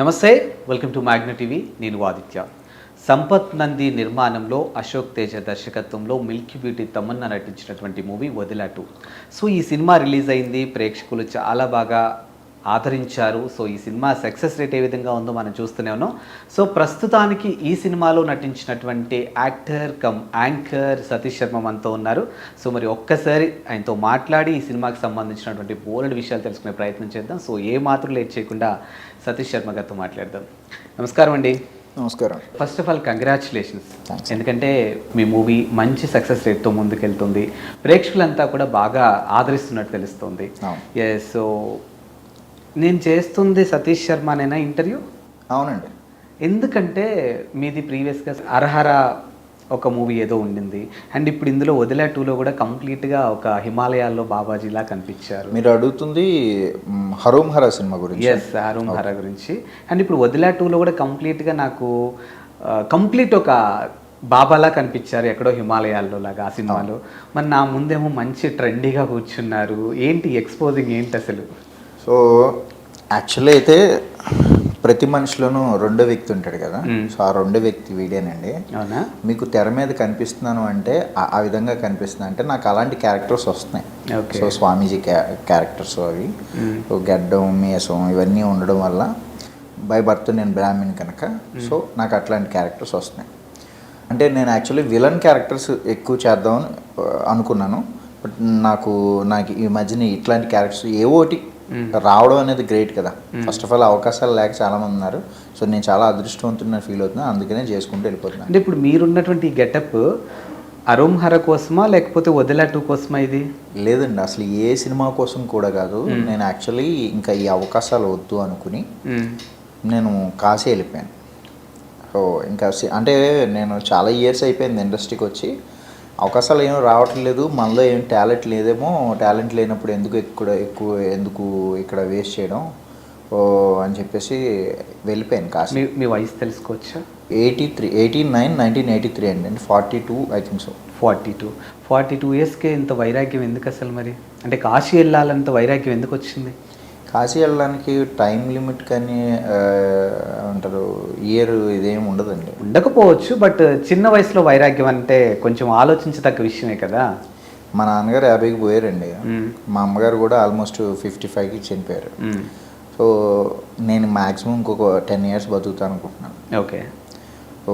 నమస్తే welcome to Magna TV. నేను ఆదిత్య. సంపత్ నంది నిర్మాణంలో అశోక్ తేజ దర్శకత్వంలో మిల్కీ బ్యూటీ తమన్నా నటించినటువంటి మూవీ వదిలాటు. సో ఈ సినిమా రిలీజ్ అయింది. ప్రేక్షకులు చాలా బాగా ఆదరించారు. సో ఈ సినిమా సక్సెస్ రేట్ ఏ విధంగా ఉందో మనం చూస్తూనే ఉన్నాం. సో ప్రస్తుతానికి ఈ సినిమాలో నటించినటువంటి actor cum anchor Satish Sharma మనతో ఉన్నారు. సో మరి ఒక్కసారి ఆయనతో మాట్లాడి ఈ సినిమాకి సంబంధించినటువంటి బోలెడ్ విషయాలు తెలుసుకునే ప్రయత్నం చేద్దాం. సో ఏ మాత్రం లేట్ చేయకుండా సతీష్ శర్మ గారితో మాట్లాడదాం. నమస్కారం అండి. నమస్కారం. First of all congratulations. ఎందుకంటే మీ మూవీ మంచి సక్సెస్ రేట్తో ముందుకెళ్తుంది. ప్రేక్షకులంతా కూడా బాగా ఆదరిస్తున్నట్టు తెలుస్తుంది. సో నేను చేస్తుంది సతీష్ శర్మనేనా ఇంటర్వ్యూ అవునండి. ఎందుకంటే మీది ప్రీవియస్గా అర్హర ఒక మూవీ ఏదో ఉండింది. అండ్ ఇప్పుడు ఇందులో వదిలే టూలో కూడా కంప్లీట్గా ఒక హిమాలయాల్లో బాబాజీలా కనిపించారు. మీరు అడుగుతుంది హరోం హరా సినిమా గురించి. ఎస్ అరుణ్ హర గురించి. అండ్ ఇప్పుడు వదిలా టూలో కూడా కంప్లీట్గా నాకు కంప్లీట్ ఒక బాబాలా కనిపించారు ఎక్కడో హిమాలయాల్లో లాగా ఆ సినిమాలో. మరి నా ముందేమో మంచి ట్రెండీగా కూర్చున్నారు. ఏంటి ఎక్స్పోజింగ్ ఏంటి అసలు? సో యాక్చువల్లీ అయితే ప్రతి మనిషిలోనూ రెండో వ్యక్తి ఉంటాడు కదా. సో ఆ రెండో వ్యక్తి వీడేనండి. అవునా? మీకు తెర మీద కనిపిస్తున్నాను అంటే ఆ- విధంగా కనిపిస్తుంది అంటే నాకు అలాంటి క్యారెక్టర్స్ వస్తున్నాయి. సో స్వామీజీ క్యా క్యారెక్టర్స్ అవి. సో గడ్డం మీసం ఇవన్నీ ఉండడం వల్ల బై బర్త్ నేను బ్రాహ్మణ్ కనుక. సో నాకు అట్లాంటి క్యారెక్టర్స్ వస్తున్నాయి. అంటే నేను యాక్చువల్లీ విలన్ క్యారెక్టర్స్ ఎక్కువ చేద్దామని అనుకున్నాను. బట్ నాకు నాకు ఈ మధ్యన ఇట్లాంటి క్యారెక్టర్స్ ఏవోటి రావడం అనేది గ్రేట్ కదా. ఫస్ట్ ఆఫ్ ఆల్ అవకాశాలు లేక చాలామంది ఉన్నారు సో నేను చాలా అదృష్టవంతున్న ఫీల్ అవుతున్నాను అందుకనే చేసుకుంటూ వెళ్ళిపోతున్నాను అంటే ఇప్పుడు మీరున్నటువంటి ఈ గెటప్ అరుణ్ హర కోసమా లేకపోతే వదిలా టూ కోసమా ఇది? లేదండి. అసలు ఏ సినిమా కోసం కూడా కాదు. నేను యాక్చువల్లీ ఇంకా ఈ అవకాశాలు వద్దు అనుకుని. నేను కాశీ వెళ్ళిపోయాను. సో ఇంకా అంటే నేను చాలా ఇయర్స్ అయిపోయింది ఇండస్ట్రీకి వచ్చి. అవకాశాలు ఏం రావట్లేదు. మనలో ఏం టాలెంట్ లేదేమో. టాలెంట్ లేనప్పుడు ఎందుకు ఎక్కువ ఎక్కువ ఎందుకు ఇక్కడ వేస్ట్ చేయడం? ఓ అని చెప్పేసి వెళ్ళిపోయాను కాశీ. మీ మీ వయసు తెలుసుకోవచ్చా? Eighty three eighty nine nineteen eighty three అండి. అండి forty two I think so. Forty two. Forty two ఇయర్స్కే ఇంత వైరాగ్యం ఎందుకు అసలు మరి? అంటే కాశీ వెళ్ళాలంత వైరాగ్యం ఎందుకు వచ్చింది? కాశీ వెళ్ళడానికి టైం లిమిట్ కానీ అంటారు ఇయర్ ఇదేం ఉండదండి. ఉండకపోవచ్చు బట్ చిన్న వయసులో వైరాగ్యం అంటే కొంచెం ఆలోచించదగ్గ విషయమే కదా. మా నాన్నగారు యాభైకి పోయారండి. మా అమ్మగారు కూడా ఆల్మోస్ట్ ఫిఫ్టీ ఫైవ్కి చనిపోయారు. సో నేను మ్యాక్సిమం ఇంకొక టెన్ ఇయర్స్ బతుకుతాను అనుకుంటున్నాను. ఓకే. సో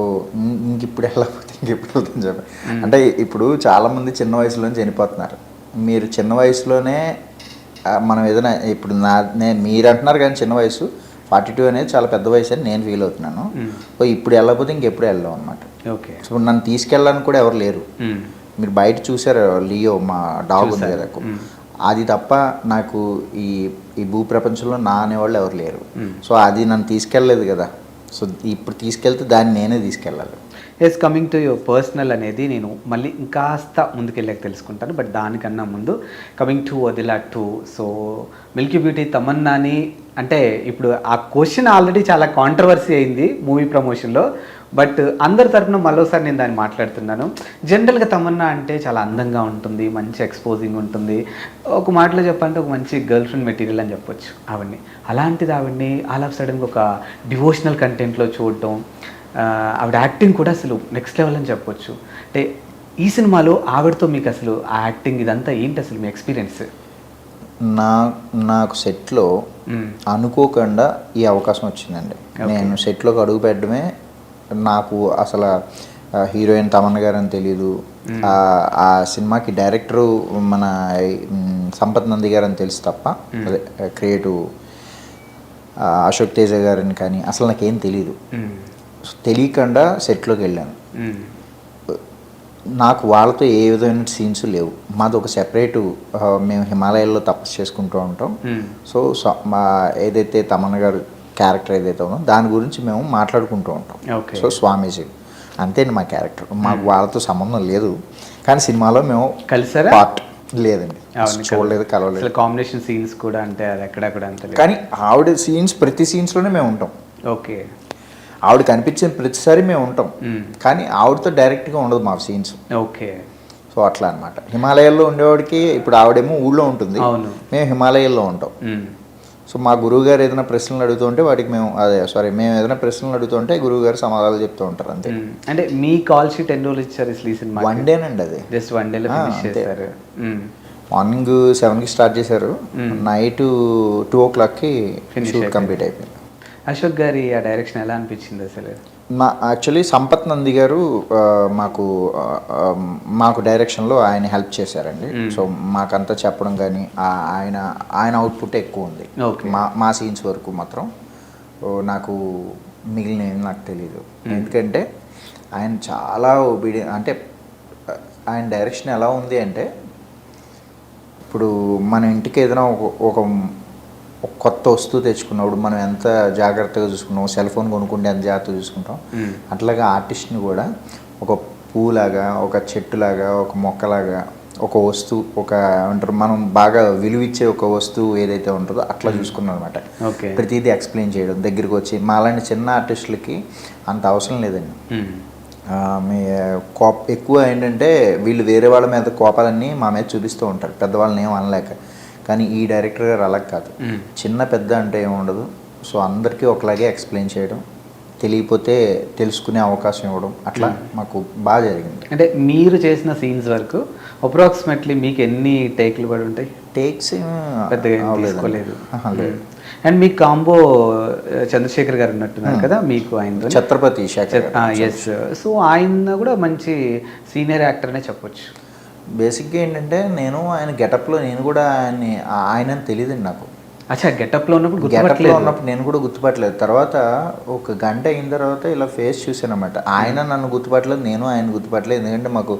ఇంక ఇప్పుడు వెళ్ళకపోతే ఇంకెప్పుడు వెళ్తాను చెప్పి అంటే ఇప్పుడు చాలామంది చిన్న వయసులోనే చనిపోతున్నారు. మీరు చిన్న వయసులోనే మనం ఏదైనా ఇప్పుడు నా నేను మీరు అంటున్నారు కానీ చిన్న వయసు ఫార్టీ టూ అనేది చాలా పెద్ద వయసు అని నేను ఫీల్ అవుతున్నాను. సో ఇప్పుడు వెళ్ళకపోతే ఇంకెప్పుడు వెళ్ళాం అనమాట ఓకే సో నన్ను తీసుకెళ్ళడానికి కూడా ఎవరు లేరు. మీరు బయట చూసారు లియో మా డాగ్ ఉంది. కదా. అది తప్ప నాకు ఈ ఈ భూ ప్రపంచంలో నా అనేవాళ్ళు ఎవరు లేరు. సో అది నన్ను తీసుకెళ్ళలేదు కదా సో ఇప్పుడు తీసుకెళ్తే దాన్ని నేనే తీసుకెళ్ళాలి yes coming to your personal అనేది నేను మళ్ళీ ఇంకాస్త ముందుకెళ్ళాక తెలుసుకుంటాను బట్ దానికన్నా ముందు coming to వదిలా two so milky beauty తమన్నాని అంటే ఇప్పుడు ఆ క్వశ్చన్ ఆల్రెడీ చాలా కాంట్రవర్సీ అయింది మూవీ ప్రమోషన్లో బట్ అందరి తరపున మరోసారి నేను దాన్ని మాట్లాడుతున్నాను. జనరల్గా తమన్నా అంటే చాలా అందంగా ఉంటుంది మంచి ఎక్స్పోజింగ్ ఉంటుంది. ఒక మాటలో చెప్పాలంటే ఒక మంచి గర్ల్ ఫ్రెండ్ మెటీరియల్ అని చెప్పొచ్చు ఆవిడ్ని. అలాంటిది ఆవిడ్ని ఆల్ ఆఫ్ సడన్గా ఒక డివోషనల్ కంటెంట్లో చూడటం ఆవిడ యాక్టింగ్ కూడా అసలు నెక్స్ట్ లెవెల్ అని చెప్పొచ్చు. అంటే ఈ సినిమాలో ఆవిడతో మీకు అసలు ఆ యాక్టింగ్ ఇదంతా ఏంటి అసలు మీ ఎక్స్పీరియన్స్ నా నాకు సెట్లో అనుకోకుండా ఈ అవకాశం వచ్చిందండి. నేను సెట్లోకి అడుగు పెట్టడమే నాకు అసలు హీరోయిన్ తమన్ గారు అని తెలియదు ఆ, సినిమాకి డైరెక్టరు మన సంపత్ నంది గారు అని తెలుసు తప్ప అదే క్రియేటివ్ అశోక్ తేజ గారని కానీ అసలు నాకేం తెలియదు తెలియకుండా సెట్లోకి వెళ్ళాను. నాకు వాళ్ళతో ఏ విధమైన సీన్స్ లేవు. మాది ఒక సెపరేటు మేము హిమాలయాల్లో తపస్సు చేసుకుంటూ ఉంటాం. సో మా ఏదైతే తమన్ గారు క్యారెక్టర్ ఏదైతే ఉందో దాని గురించి మేము మాట్లాడుకుంటూ ఉంటాం. ఓకే. సో స్వామీజీ అంతేండి మా క్యారెక్టర్. మాకు వాళ్ళతో సంబంధం లేదు. కానీ సినిమాలో మేము కలిసారా? పార్ట్ లేదండి. చూడలేదు కలవలేదు. కాంబినేషన్ సీన్స్ కూడా అంటే అది ఎక్కడ కూడా అంత కానీ ఆవిడ సీన్స్ ప్రతి సీన్స్లోనే మేము ఉంటాం. ఓకే. ఆవిడ కనిపించిన ప్రతిసారి మేము ఉంటాం. కానీ ఆవిడతో డైరెక్ట్గా ఉండదు మా సీన్స్. ఓకే. సో అట్లా అనమాట హిమాలయాల్లో ఉండేవాడికి ఇప్పుడు ఆవిడేమో ఊళ్ళో ఉంటుంది. మేము హిమాలయాల్లో ఉంటాం. సో మా గురువు గారు ఏదైనా ప్రశ్నలు అడుగుతుంటే వాటికి మేము అదే సారీ మేము ఏదైనా ప్రశ్నలు అడుగుతుంటే గురువు గారు సమాధానాలు చెప్తూ ఉంటారు అంతే. అంటే మీ కాల్ షీట్ ఎన్ని రోజులు ఇచ్చారు అసలు ఈ సినిమా వన్ డేనండి అది. జస్ట్ వన్ డేలో. చేశారు. మార్నింగ్ సెవెన్కి స్టార్ట్ చేశారు. నైట్ టూ ఓ క్లాక్కి షూట్. కంప్లీట్ అయిపోయింది. అశోక్ గారి ఆ డైరెక్షన్ ఎలా అనిపించింది అసలు? మా యాక్చువల్లీ సంపత్ నంది గారు మాకు మాకు డైరెక్షన్లో ఆయన హెల్ప్ చేశారండి. సో మాకంతా చెప్పడం కానీ ఆయన ఆయన అవుట్పుట్ ఎక్కువ ఉంది. మా మా సీన్స్ వరకు మాత్రం. నాకు మిగిలిన ఏం నాకు తెలియదు ఎందుకంటే ఆయన చాలా ఒబీడి అంటే ఆయన డైరెక్షన్ ఎలా ఉంది అంటే ఇప్పుడు మన ఇంటికి ఏదైనా ఒక ఒక కొత్త వస్తువు తెచ్చుకున్నప్పుడు మనం ఎంత జాగ్రత్తగా చూసుకున్నాం సెల్ ఫోన్ కొనుక్కుంటే ఎంత జాగ్రత్తగా చూసుకుంటాం. అట్లాగా ఆర్టిస్ట్ని కూడా ఒక పూలాగా ఒక చెట్టులాగా ఒక మొక్కలాగా ఒక వస్తువు ఒక అంటారు మనం బాగా విలువిచ్చే ఒక వస్తువు ఏదైతే ఉంటుందో అట్లా చూసుకున్నాం అనమాట ప్రతిదీ ఎక్స్ప్లెయిన్ చేయడం దగ్గరికి వచ్చి మా అలాంటి చిన్న ఆర్టిస్టులకి అంత అవసరం లేదండి. మీ కోప ఎక్కువ ఏంటంటే వీళ్ళు వేరే వాళ్ళ మీద కోపాలన్నీ మా మీద చూపిస్తూ ఉంటారు. పెద్దవాళ్ళని ఏం అనలేక. కానీ ఈ డైరెక్టర్ గారు అలా కాదు. చిన్న పెద్ద అంటే ఏముండదు సో అందరికీ ఒకలాగే ఎక్స్ప్లెయిన్ చేయడం తెలియకపోతే తెలుసుకునే అవకాశం ఇవ్వడం అట్లా మాకు బాగా జరిగింది. అంటే మీరు చేసిన సీన్స్ వరకు అప్రాక్సిమేట్లీ మీకు ఎన్ని టేక్లు పడి ఉంటాయి? టేక్స్ పెద్దగా లేదు. అండ్ మీ కాంబో చంద్రశేఖర్ గారు ఉన్నట్టున్నారు కదా మీకు ఆయనతో ఛత్రపతి ఎస్ సో ఆయన కూడా మంచి సీనియర్ యాక్టర్ అనే చెప్పొచ్చు. బేసిక్గా ఏంటంటే నేను ఆయన గెటప్లో నేను కూడా ఆయన్ని ఆయన తెలియదండి నాకు. అచ్చా గెటప్లో ఉన్నప్పుడు గెటప్లో ఉన్నప్పుడు నేను కూడా గుర్తుపట్టలేదు. తర్వాత ఒక గంట అయిన తర్వాత ఇలా ఫేస్ చూసానమాట ఆయన నన్ను గుర్తుపట్టలేదు నేను ఆయన గుర్తుపట్టలేదు. ఎందుకంటే మాకు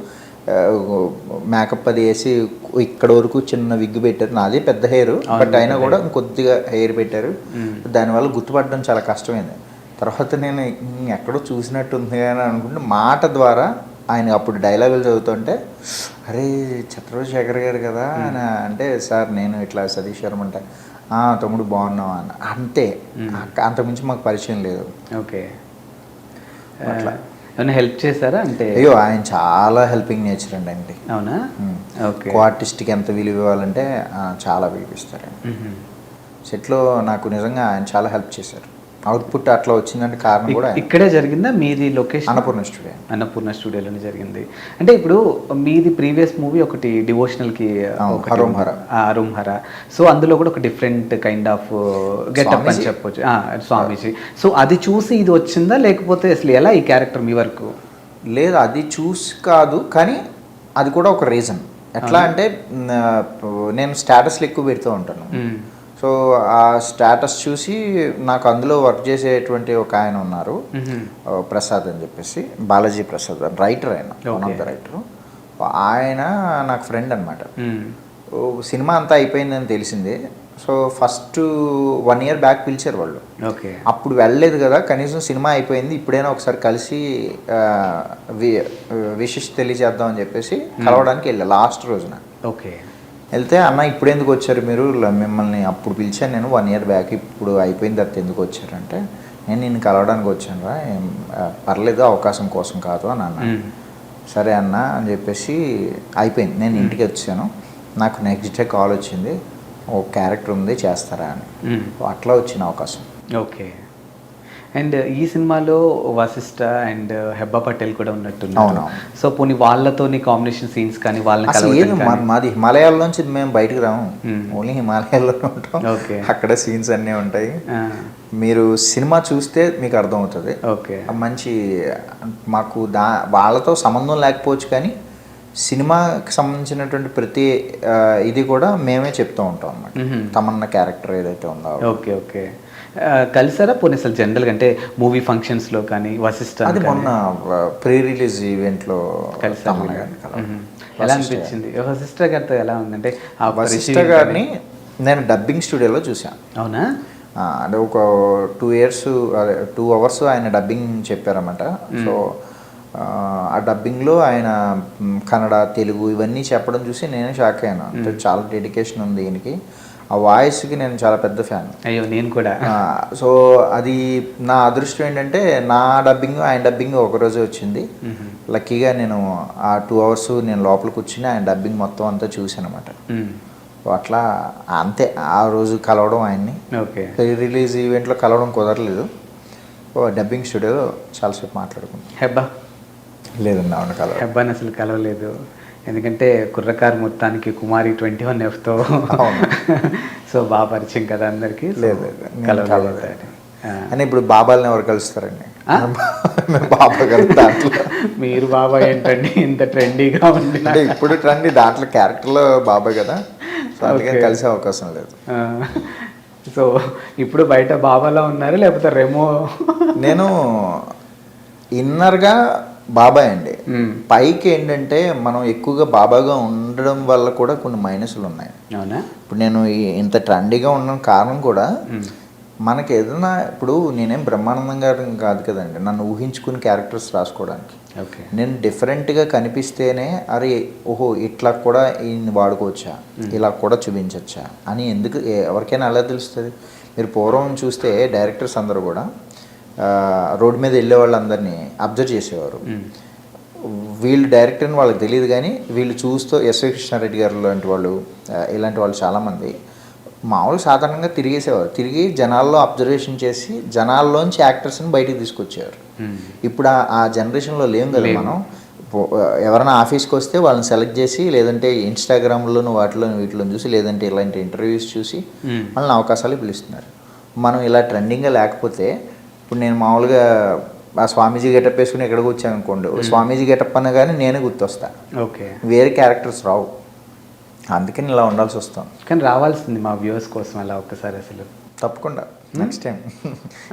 మేకప్ అది వేసి ఇక్కడ వరకు చిన్న విగ్గు పెట్టారు. నాది పెద్ద హెయిర్ బట్ అయినా కూడా కొద్దిగా హెయిర్ పెట్టారు. దానివల్ల గుర్తుపట్టడం చాలా కష్టమైంది. తర్వాత నేను "ఉమ్, ఎక్కడో చూసినట్టుంది అని అనుకుంటే మాట ద్వారా ఆయన అప్పుడు డైలాగులు చదువుతుంటే అరే ఛత్రపతి శేఖర్ గారు కదా అని అంటే సార్ నేను ఇట్లా సతీష్ శర్మ అంటే "ఆ, తమ్ముడు బాగున్నావా? అని. అంతే. అంతకుమించి మాకు పరిచయం లేదు. ఓకే. ఏమైనా హెల్ప్ చేశారా? అంటే అయ్యో ఆయన చాలా హెల్పింగ్ నేచర్ అండి ఆయనకి. అవునా? ఓకే. ఆర్టిస్ట్కి ఎంత విలువ ఇవ్వాలంటే చాలా విలువ ఇస్తారు సెట్లో నాకు నిజంగా ఆయన చాలా హెల్ప్ చేశారు. అవుట్పుట్ అట్లా వచ్చిందంటే కారణం కూడా. ఇక్కడే జరిగిందా? మీది లొకేషన్ అన్నపూర్ణ స్టూడియో. అన్నపూర్ణ స్టూడియోలోనే జరిగింది. అంటే ఇప్పుడు మీది ప్రీవియస్ మూవీ ఒకటి డివోషనల్కి అవును, ఒకటి హరోం ఉంది. హర. ఆ, హరోం హర. సో అందులో కూడా ఒక డిఫరెంట్ కైండ్ ఆఫ్ గెటప్ అని? చెప్పొచ్చు. స్వామీజీ. సో అది చూసి ఇది వచ్చిందా? లేకపోతే అసలు ఎలా ఈ క్యారెక్టర్ మీ వరకు? లేదు అది చూసి కాదు. కానీ అది కూడా ఒక రీజన్ ఎట్లా అంటే నేను స్టేటస్లు ఎక్కువ పెడుతూ ఉంటాను. సో ఆ స్టేటస్ చూసి నాకు అందులో వర్క్ చేసేటువంటి ఒక ఆయన ఉన్నారు. ప్రసాద్ అని చెప్పేసి బాలాజీ ప్రసాద్ రైటర్ ఆయన వన్ ఆఫ్ ద రైటర్ ఆయన నాకు ఫ్రెండ్ అనమాట. సినిమా అంతా అయిపోయిందని తెలిసింది. So first one year back పిలిచారు వాళ్ళు. ఓకే. అప్పుడు వెళ్ళలేదు కదా కనీసం సినిమా అయిపోయింది ఇప్పుడైనా ఒకసారి కలిసి ఆ, వి- విషెస్ తెలియజేద్దాం అని చెప్పేసి కలవడానికి వెళ్ళా లాస్ట్ రోజున. ఓకే. వెళ్తే అన్న ఇప్పుడు ఎందుకు వచ్చారు మీరు? మిమ్మల్ని అప్పుడు పిలిచాను నేను వన్ ఇయర్ బ్యాక్ ఇప్పుడు అయిపోయిన తర్వాత ఎందుకు వచ్చారంటే నేను నిన్ను కలవడానికి వచ్చాను రా పర్లేదు అవకాశం కోసం కాదు అని అన్న. సరే అన్న అని చెప్పేసి అయిపోయింది. నేను ఇంటికి వచ్చాను. నాకు నెక్స్ట్ డే కాల్ వచ్చింది. ఓ క్యారెక్టర్ ఉంది చేస్తారా అని. అట్లా వచ్చిన అవకాశం. ఓకే. అండ్ ఈ సినిమాలో వశిష్ట అండ్ హెబ్బా పటేల్ కూడా ఉన్నట్టున్నారు. అవునవును. సో పోనీ వాళ్ళతోని కాంబినేషన్ సీన్స్ కానీ వాళ్ళని మాది హిమాలయాల నుంచి మేము బయటకు రాము. మ్మ్. ఓన్లీ హిమాలయాల్లోనే ఉంటాం. ఓకే. అక్కడ సీన్స్ అన్నీ ఉంటాయి. మీరు సినిమా చూస్తే మీకు అర్థమవుతుంది. ఓకే. మంచి మాకు దా వాళ్ళతో సంబంధం లేకపోవచ్చు కానీ సినిమాకి సంబంధించినటువంటి ప్రతి ఇది కూడా మేమే చెప్తూ ఉంటాం అన్నమాట. మ్మ్. తమన్న క్యారెక్టర్ ఏదైతే ఉందో. Okay okay. కలిసారా? పోనీ అసలు జనరల్గా అంటే మూవీ ఫంక్షన్స్లో కానీ వశిష్ట అది మొన్న ప్రీ రిలీజ్ ఈవెంట్లో. మ్మ్. ఎలా అనిపించింది? వశిష్ట గారితో ఎలా ఉందంటే ఆ receiving గారిని నేను డబ్బింగ్ స్టూడియోలో చూశాను. అవునా? అంటే ఒక టూ ఇయర్స్ అదే టూ అవర్స్ ఆయన డబ్బింగ్ చెప్పారన్నమాట. సో ఆ, డబ్బింగ్లో ఆయన కన్నడ తెలుగు ఇవన్నీ చెప్పడం చూసి నేను షాక్ అయ్యాను. అంటే చాలా డెడికేషన్ ఉంది ఈయనకి. ఆ వాయిస్కి నేను చాలా పెద్ద ఫ్యాన్. అయ్యో నేను కూడా. సో అది నా అదృష్టం ఏంటంటే నా డబ్బింగ్ ఆయన డబ్బింగ్ ఒకరోజే వచ్చింది. లక్కీగా నేను ఆ టూ అవర్స్ నేను లోపల కూర్చుని ఆయన డబ్బింగ్ మొత్తం అంతా చూశాను అనమాట అట్లా అంతే ఆ రోజు కలవడం ఆయన్ని. ఓకే. రిలీజ్ ఈవెంట్లో కలవడం కుదరలేదు. డబ్బింగ్ స్టూడియోలో చాలాసేపు మాట్లాడుకున్నాం. హెబ్బా. లేదండి అవును కలవ హెబ్బాని అసలు కలవలేదు. ఎందుకంటే కుర్రకారు మొత్తానికి కుమారి ట్వంటీ వన్ ఎఫ్తో. సో బాగా పరిచయం కదా అందరికి. లేదు, కలవలేదు. అని ఇప్పుడు బాబాల్ని ఎవరు కలుస్తారండి? బాబా గారు దాంట్లో. మీరు బాబా ఏంటండి? ఇంత ట్రెండీగా ఉంది అంటే ఇప్పుడు ట్రెండ్ దాంట్లో క్యారెక్టర్లో బాబా కదా. సో అందుకని. కలిసే అవకాశం లేదు. సో ఇప్పుడు బయట బాబాలా ఉన్నారు? లేకపోతే రెమో? నేను ఇన్నర్గా బాబాయ్ అండి. పైకి ఏంటంటే మనం ఎక్కువగా బాబాగా ఉండడం వల్ల కూడా కొన్ని మైనస్లు ఉన్నాయి. అవునా? ఇప్పుడు నేను ఇంత ట్రెండీగా ఉండడం కారణం కూడా. మనకి ఏదైనా ఇప్పుడు నేనేం బ్రహ్మానందం గారు కాదు కదండి నన్ను ఊహించుకుని క్యారెక్టర్స్ రాసుకోవడానికి. ఓకే. నేను డిఫరెంట్గా కనిపిస్తేనే అరే ఓహో ఇట్లా కూడా ఈయన్ని వాడుకోవచ్చా? ఇలా కూడా చూపించవచ్చా అని ఎందుకు ఎవరికైనా ఎలా తెలుస్తుంది? మీరు పూర్వం చూస్తే డైరెక్టర్స్ అందరూ కూడా రోడ్డు మీద వెళ్ళే వాళ్ళందరినీ అబ్జర్వ్ చేసేవారు. వీళ్ళు డైరెక్టర్ అని వాళ్ళకి తెలియదు కానీ వీళ్ళు చూస్తూ ఎస్వి కృష్ణారెడ్డి గారు లాంటి వాళ్ళు ఇలాంటి వాళ్ళు చాలామంది మామూలు సాధారణంగా తిరిగేసేవారు. తిరిగి జనాల్లో అబ్జర్వేషన్ చేసి జనాల్లోంచి యాక్టర్స్ని బయటికి తీసుకొచ్చేవారు. మ్మ్. ఇప్పుడు ఆ- జనరేషన్లో లేం కదా మనం. ఎవరైనా ఆఫీస్కి వస్తే వాళ్ళని సెలెక్ట్ చేసి లేదంటే ఇన్స్టాగ్రామ్లోను వాటిలోను వీటిలో చూసి లేదంటే ఇలాంటి ఇంటర్వ్యూస్ చూసి మ్మ్. వాళ్ళని అవకాశాలు పిలుస్తున్నారు. మనం ఇలా ట్రెండింగ్గా లేకపోతే ఇప్పుడు నేను మామూలుగా ఆ స్వామీజీ గెటప్ వేసుకుని ఎక్కడికి వచ్చాను అనుకోండి స్వామీజీ గెటప్ అన్న కానీ నేనే గుర్తొస్తా. ఓకే. వేరే క్యారెక్టర్స్ రావు. అందుకని ఇలా ఉండాల్సి వస్తాం కానీ రావాల్సింది మా వ్యూవర్స్ కోసం అలా ఒక్కసారి అసలు. తప్పకుండా. నెక్స్ట్ టైం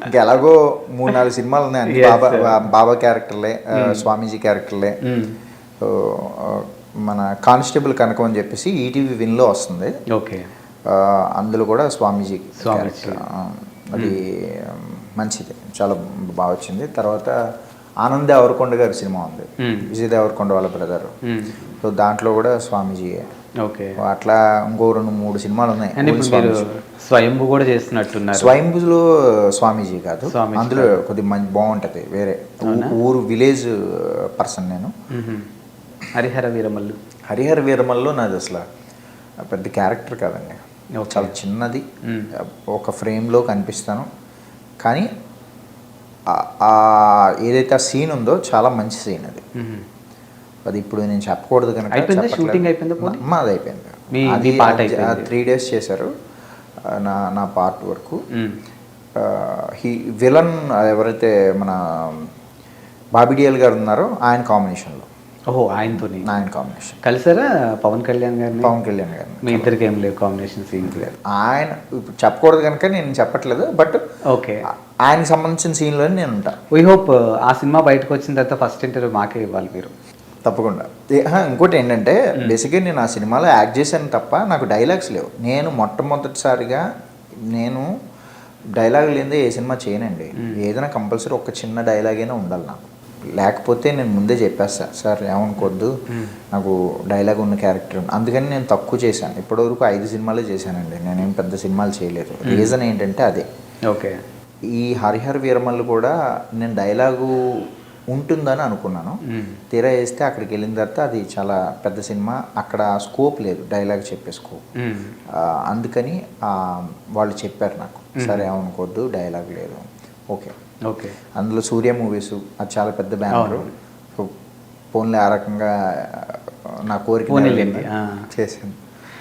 ఇంకెలాగో మూడు నాలుగు సినిమాలు ఉన్నాయి బాబా బాబా క్యారెక్టర్లే స్వామీజీ క్యారెక్టర్లే. మన కానిస్టేబుల్ కనకం అని చెప్పేసి ఈటీవీ విన్లో వస్తుంది. ఓకే. అందులో కూడా స్వామీజీ. క్యారెక్టర్. అది మంచిది. చాలా బాగా వచ్చింది. తర్వాత ఆనంద్ దేవరకొండ గారి సినిమా ఉంది. విజయ్ దేవరకొండ వాళ్ళ బ్రదర్. సో దాంట్లో కూడా స్వామీజీ ఓకే. అట్లా ఇంకో రెండు మూడు సినిమాలు ఉన్నాయి. స్వయంభూ కూడా చేస్తున్నట్టున్నారు. స్వయంభులో స్వామీజీ కాదు. అందులో కొద్దిగా మంచి బాగుంటుంది. వేరే? ఊరు విలేజ్ పర్సన్ నేను. హరిహర వీరమల్లు. హరిహర వీరమల్లో నాది అసలు పెద్ద క్యారెక్టర్ కాదండి. చాలా చిన్నది. ఒక ఫ్రేమ్లో కనిపిస్తాను. కానీ ఏదైతే ఆ సీన్ ఉందో చాలా మంచి సీన్ అది. అది ఇప్పుడు నేను చెప్పకూడదు కనుక. షూటింగ్ అయిపోయిందా మాది అయిపోయింది. త్రీ డేస్ చేశారు నా నా పార్ట్ వరకు. హీ విలన్ ఎవరైతే మన బాబిడియల్ గారు ఉన్నారో ఆయన కాంబినేషన్లో ఓహో ఆయనతోని. ఆయన కాంబినేషన్ కలిసారా పవన్ కళ్యాణ్ గారిని? పవన్ కళ్యాణ్ గారిని. మీ ఇద్దరికి ఏం లేవు కాంబినేషన్ సీన్స్ ఆయన ఇప్పుడు చెప్పకూడదు కనుక నేను చెప్పట్లేదు బట్ ఓకే. ఆయనకి సంబంధించిన సీన్లోనే నేను ఉంటా. వీ హోప్ ఆ సినిమా బయటకు వచ్చిన తర్వాత ఫస్ట్ ఇంటర్వ్యూ మాకే ఇవ్వాలి మీరు. తప్పకుండా. ఇంకోటి ఏంటంటే బేసిక్గా నేను ఆ సినిమాలో యాక్ట్ చేశాను తప్ప నాకు డైలాగ్స్ లేవు. నేను మొట్టమొదటిసారిగా నేను డైలాగ్ లేదే ఏ సినిమా చేయనండి. ఏదైనా కంపల్సరీ ఒక చిన్న డైలాగ్ అయినా ఉండాలి నాకు. లేకపోతే నేను ముందే చెప్పేస్తా సార్ ఏమనుకోవద్దు నాకు డైలాగ్ ఉన్న క్యారెక్టర్ ఉంది. అందుకని నేను తక్కువ చేశాను. ఇప్పటివరకు ఐదు సినిమాలే చేశానండి. నేనేం పెద్ద సినిమాలు చేయలేదు. రీజన్ ఏంటంటే అదే. ఓకే. ఈ హరిహర వీరమల్లు కూడా నేను డైలాగు ఉంటుందని అనుకున్నాను. తీరా వేస్తే అక్కడికి వెళ్ళిన తర్వాత అది చాలా పెద్ద సినిమా. అక్కడ స్కోప్ లేదు డైలాగ్ చెప్పే స్కోప్ అందుకని వాళ్ళు చెప్పారు నాకు. సరే అనుకోవద్దు డైలాగ్ లేదు. ఓకే. ఓకే. అందులో సూర్య మూవీస్ అది చాలా పెద్ద బ్యానర్. సో ఫోన్లో ఆ రకంగా నా కోరిక. చేశాను.